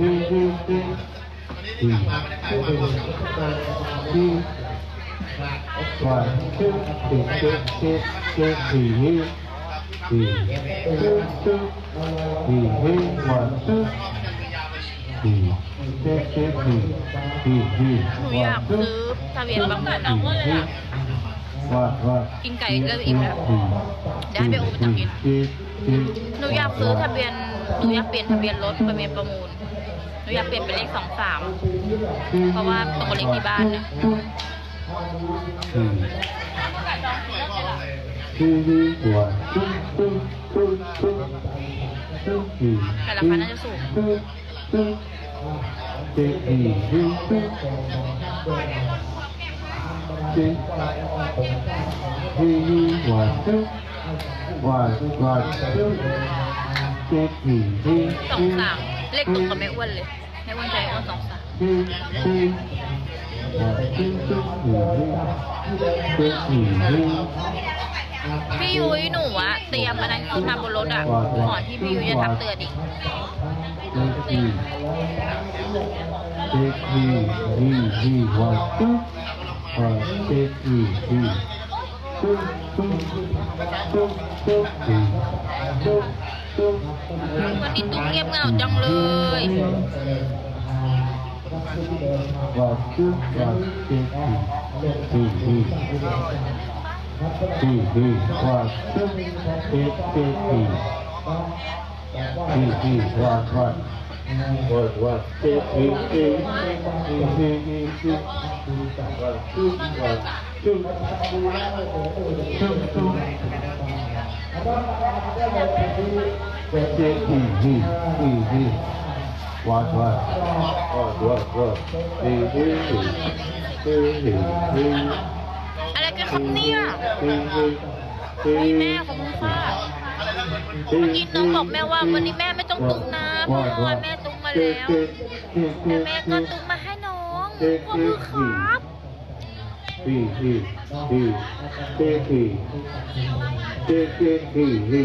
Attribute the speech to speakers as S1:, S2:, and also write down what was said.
S1: หนูอยากซื้อทะเบียนบางคนอะ
S2: ว่าว่า
S1: กินไก่ก็อิ่มแล้วเดี๋ยวให้ไปโอไปตักกินหนูอยากซื้อทะเบียนหนูอยากเปลี่ยนทะเบียนรถทะเบียนประมูล นูอยากเปลี่ยนเป็นเลขสองสามเพราะว่าตรงกับเลขที่บ้านเนี่ย
S2: ที่ที่หัวตึ้งตึ้งตึ้งตึ้งตึ้งที่
S1: แต่ราคาน่าจะสูง
S2: ตึ้งตึ้งที่ที่ที่ตึ้งที่ที่หัวตึ้งหัวหัวตึ้งที่ที่ที่
S1: สองสามเลขตรงกับแม่อ้วนเลย แม่อ้วนใจอ้วนสองสาม
S2: ที่ที่หัวตึ้งตึ้งที่ที่ที่ที่
S1: พี่ยุ้ยหนูอะเตรียมอันนั้นที่ทำบนรถอะก่อนที่พี่ยุ้ยจะทักเตือนอีก
S2: Teki,
S1: วันนี้ตุ้งเงียบเงาจังเลย
S2: ที่ที่ว่าที่ที่ที่ที่ที่ว่าว่าว่าว่าที่ที่ที่ที่ที่ที่ว่าที่ว่า ซึ่งซึ่งซึ่งอืมอืมอืมอืมว่าว่าว่าว่าว่า
S1: อืมอืมอ
S2: ืมอืม
S3: อะ
S1: ไรกันครับเนี่ยอุ้ยแม่ของคุณพ่ะเมื่อกี้น้องบอกแม่ว่าวันนี้แม่ไม่ต้องตุ้มนะเพราะว่าแม่ตุ้มมาแล้วแต่แม่ก็ตุ้มมาให้น้องขอบคุณครับ
S2: hì hì hì. Tê hì. Tê tê hì hì.